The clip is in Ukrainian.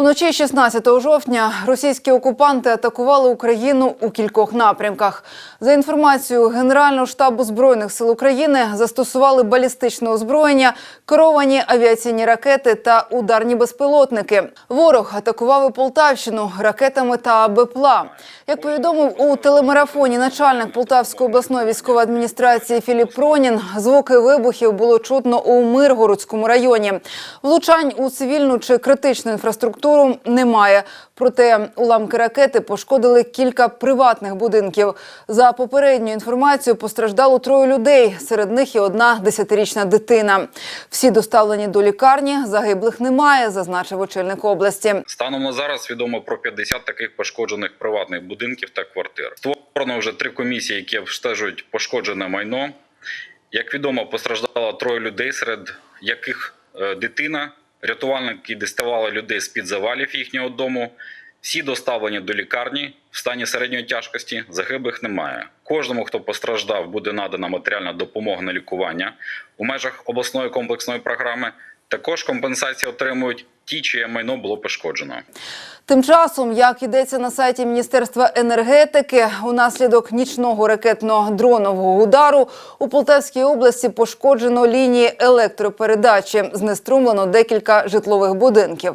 Уночі 16 жовтня російські окупанти атакували Україну у кількох напрямках. За інформацією Генерального штабу збройних сил України, застосували балістичне озброєння, керовані авіаційні ракети та ударні безпілотники. Ворог атакував і Полтавщину ракетами та БПЛА. Як повідомив у телемарафоні начальник Полтавської обласної військової адміністрації Філіп Пронін, звуки вибухів було чутно у Миргородському районі. Влучань у цивільну чи критичну інфраструктуру немає. Проте уламки ракети пошкодили кілька приватних будинків. За попередньою інформацією постраждало троє людей. Серед них і одна десятирічна дитина. Всі доставлені до лікарні. Загиблих немає, зазначив очільник області. Станом на зараз відомо про 50 таких пошкоджених приватних будинків та квартир. Створено вже три комісії, які обстежують пошкоджене майно. Як відомо, постраждало троє людей, серед яких е, дитина. Рятувальники діставали людей з під завалів їхнього дому. Всі доставлені до лікарні в стані середньої тяжкості. Загиблих немає. Кожному, хто постраждав, буде надана матеріальна допомога на лікування у межах обласної комплексної програми. Також компенсації отримують ті, чиє майно було пошкоджено. Тим часом, як йдеться на сайті Міністерства енергетики, унаслідок нічного ракетно-дронового удару у Полтавській області пошкоджено лінії електропередачі, знеструмлено декілька житлових будинків.